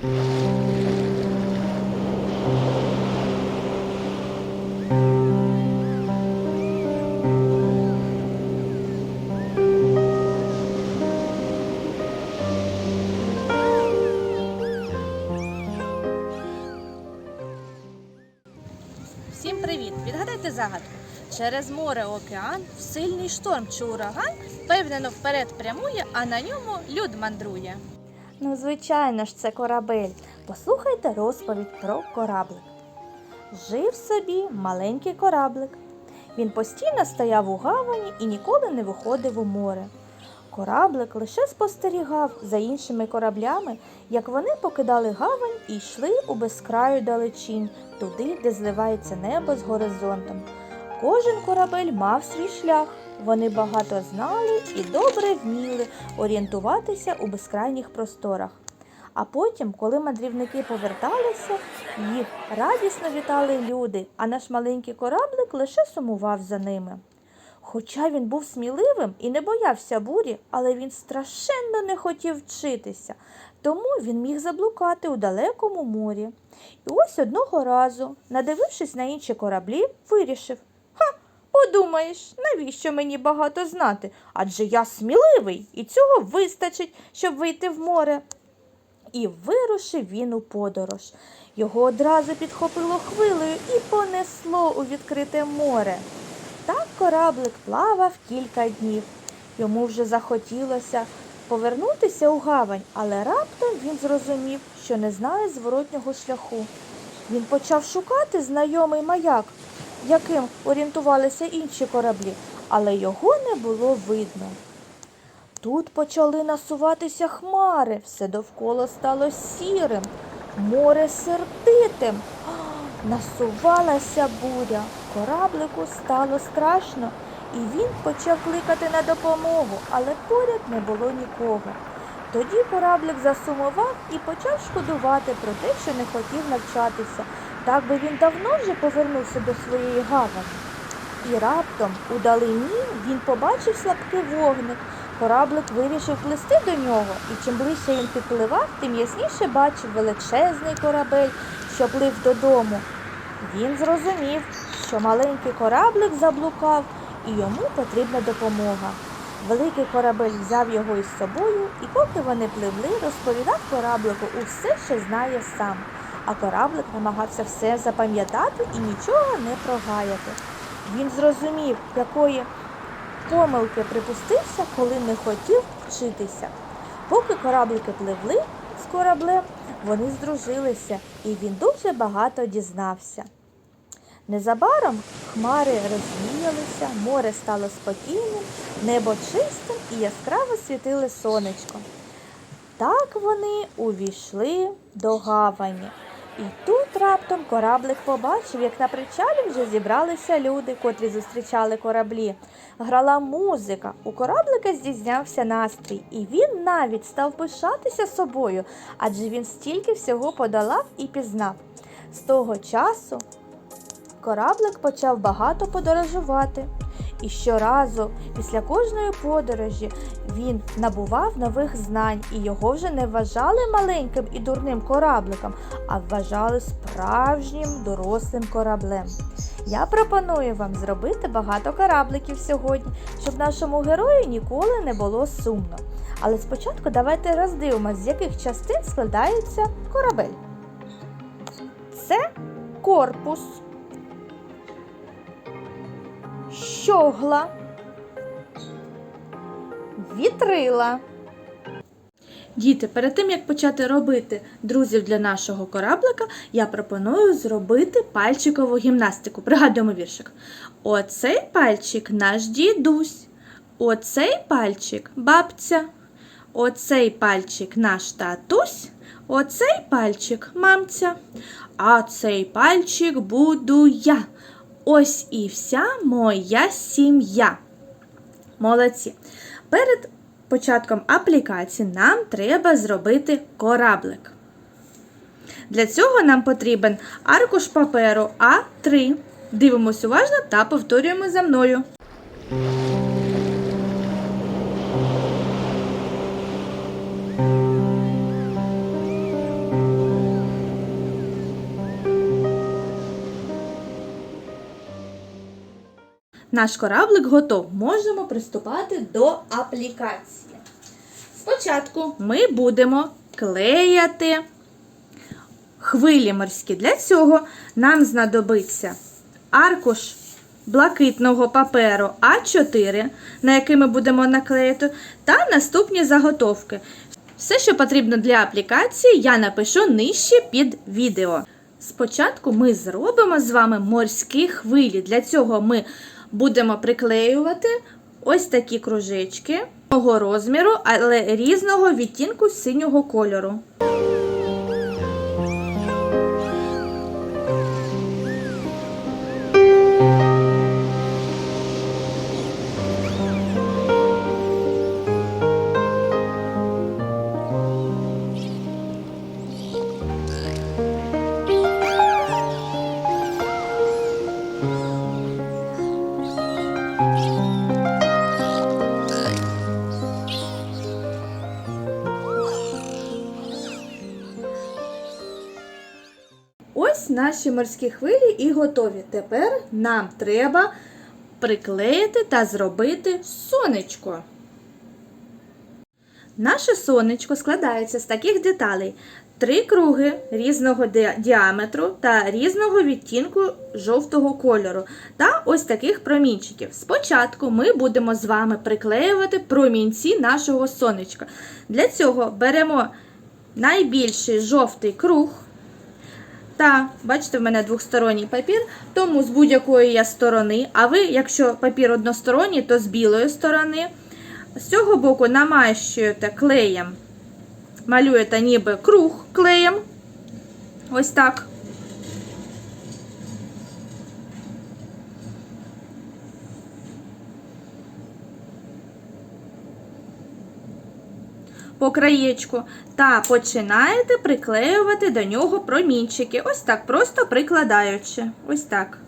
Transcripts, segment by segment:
Всім привіт! Відгадайте загадку. Через море океан в сильний шторм чи ураган впевнено вперед прямує, а на ньому люд мандрує. Ну, звичайно ж, це корабель. Послухайте розповідь про кораблик. Жив собі маленький кораблик. Він постійно стояв у гавані і ніколи не виходив у море. Кораблик лише спостерігав за іншими кораблями, як вони покидали гавань і йшли у безкраю далечінь, туди, де зливається небо з горизонтом. Кожен корабель мав свій шлях. Вони багато знали і добре вміли орієнтуватися у безкрайніх просторах. А потім, коли мандрівники поверталися, їх радісно вітали люди, а наш маленький кораблик лише сумував за ними. Хоча він був сміливим і не боявся бурі, але він страшенно не хотів вчитися, тому він міг заблукати у далекому морі. І ось одного разу, надивившись на інші кораблі, вирішив подумаєш, навіщо мені багато знати? Адже я сміливий, і цього вистачить, щоб вийти в море. І вирушив він у подорож. Його одразу підхопило хвилею і понесло у відкрите море. Так кораблик плавав кілька днів. Йому вже захотілося повернутися у гавань, але раптом він зрозумів, що не знає зворотнього шляху. Він почав шукати знайомий маяк, яким орієнтувалися інші кораблі, але його не було видно. Тут почали насуватися хмари, все довкола стало сірим, море сердитим. Насувалася буря, кораблику стало страшно, і він почав кликати на допомогу, але поряд не було нікого. Тоді кораблик засумував і почав шкодувати про те, що не хотів навчатися. Так би він давно вже повернувся до своєї гавані. І раптом у далині він побачив слабкий вогник. Кораблик вирішив плисти до нього, і чим ближче він підпливав, тим ясніше бачив величезний корабель, що плив додому. Він зрозумів, що маленький кораблик заблукав і йому потрібна допомога. Великий корабель взяв його із собою, і поки вони пливли, розповідав кораблику усе, що знає сам. А кораблик намагався все запам'ятати і нічого не прогаяти. Він зрозумів, якої помилки припустився, коли не хотів вчитися. Поки кораблики пливли з кораблем, вони здружилися, і він дуже багато дізнався. Незабаром хмари розвіялися, море стало спокійним, небо чистим і яскраво світило сонечко. Так вони увійшли до гавані. І тут раптом кораблик побачив, як на причалі вже зібралися люди, котрі зустрічали кораблі. Грала музика, у кораблика здійснявся настрій, і він навіть став пишатися собою, адже він стільки всього подолав і пізнав. З того часу кораблик почав багато подорожувати. І щоразу, після кожної подорожі, він набував нових знань, і його вже не вважали маленьким і дурним корабликом, а вважали справжнім дорослим кораблем. Я пропоную вам зробити багато корабликів сьогодні, щоб нашому герою ніколи не було сумно. Але спочатку давайте роздивимося, з яких частин складається корабель. Це корпус щогла, вітрила. Діти, перед тим як почати робити друзів для нашого кораблика, я пропоную зробити пальчикову гімнастику. Пригадуємо віршик. Оцей пальчик наш дідусь, оцей пальчик бабця, оцей пальчик наш татусь, оцей пальчик мамця, а цей пальчик буду я. Ось і вся моя сім'я. Молодці. Перед початком аплікації нам треба зробити кораблик. Для цього нам потрібен аркуш паперу А3. Дивимось уважно та повторюємо за мною. Наш кораблик готов. Можемо приступати до аплікації. Спочатку ми будемо клеяти хвилі морські. Для цього нам знадобиться аркуш блакитного паперу А4, на який ми будемо наклеїти, та наступні заготовки. Все, що потрібно для аплікації, я напишу нижче під відео. Спочатку ми зробимо з вами морські хвилі. Для цього ми будемо приклеювати ось такі кружечки розміру, але різного відтінку синього кольору. Наші морські хвилі і готові. Тепер нам треба приклеїти та зробити сонечко. Наше сонечко складається з таких деталей: три круги різного діаметру та різного відтінку жовтого кольору та ось таких промінчиків. Спочатку ми будемо з вами приклеювати промінці нашого сонечка. Для цього беремо найбільший жовтий круг. Та, бачите, в мене двосторонній папір, тому з будь-якої я сторони, а ви, якщо папір односторонній, то з білої сторони. З цього боку намащуєте клеєм, малюєте ніби круг клеєм. Ось так. По краєчку та починаєте приклеювати до нього промінчики. Ось так, просто прикладаючи. Ось так.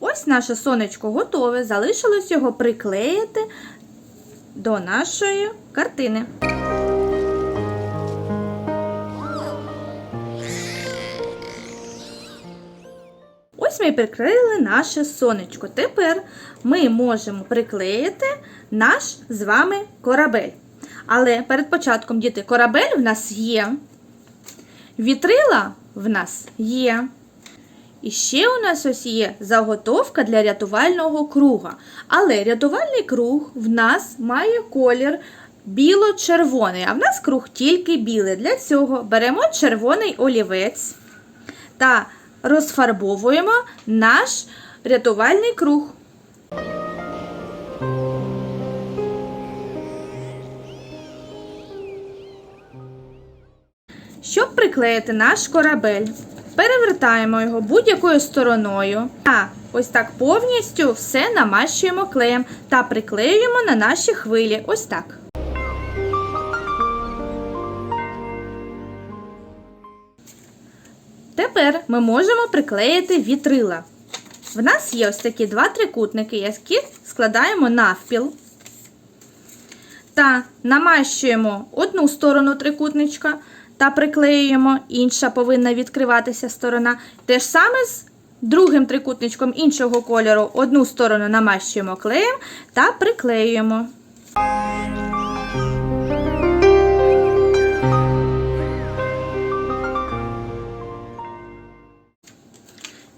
Ось наше сонечко готове. Залишилось його приклеїти до нашої картини. Ми приклеїли наше сонечко. Тепер ми можемо приклеїти наш з вами корабель. Але перед початком, діти, корабель в нас є. Вітрила в нас є. І ще у нас ось є заготовка для рятувального круга. Але рятувальний круг в нас має колір біло-червоний, а в нас круг тільки білий. Для цього беремо червоний олівець та розфарбовуємо наш рятувальний круг. Щоб приклеїти наш корабель, перевертаємо його будь-якою стороною. А ось так повністю все намащуємо клеєм та приклеюємо на наші хвилі. Ось так. Тепер ми можемо приклеїти вітрила. В нас є ось такі два трикутники, які складаємо навпіл. Та намащуємо одну сторону трикутничка та приклеюємо, інша повинна відкриватися сторона. Те ж саме з другим трикутничком іншого кольору. Одну сторону намащуємо клеєм та приклеюємо.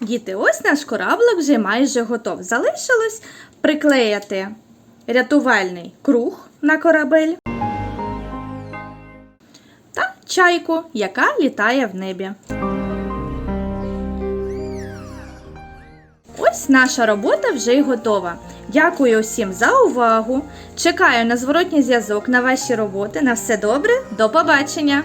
Діти, ось наш кораблик вже майже готов. Залишилось приклеїти рятувальний круг на корабель та чайку, яка літає в небі. Ось наша робота вже й готова. Дякую усім за увагу. Чекаю на зворотній зв'язок на ваші роботи. На все добре, до побачення!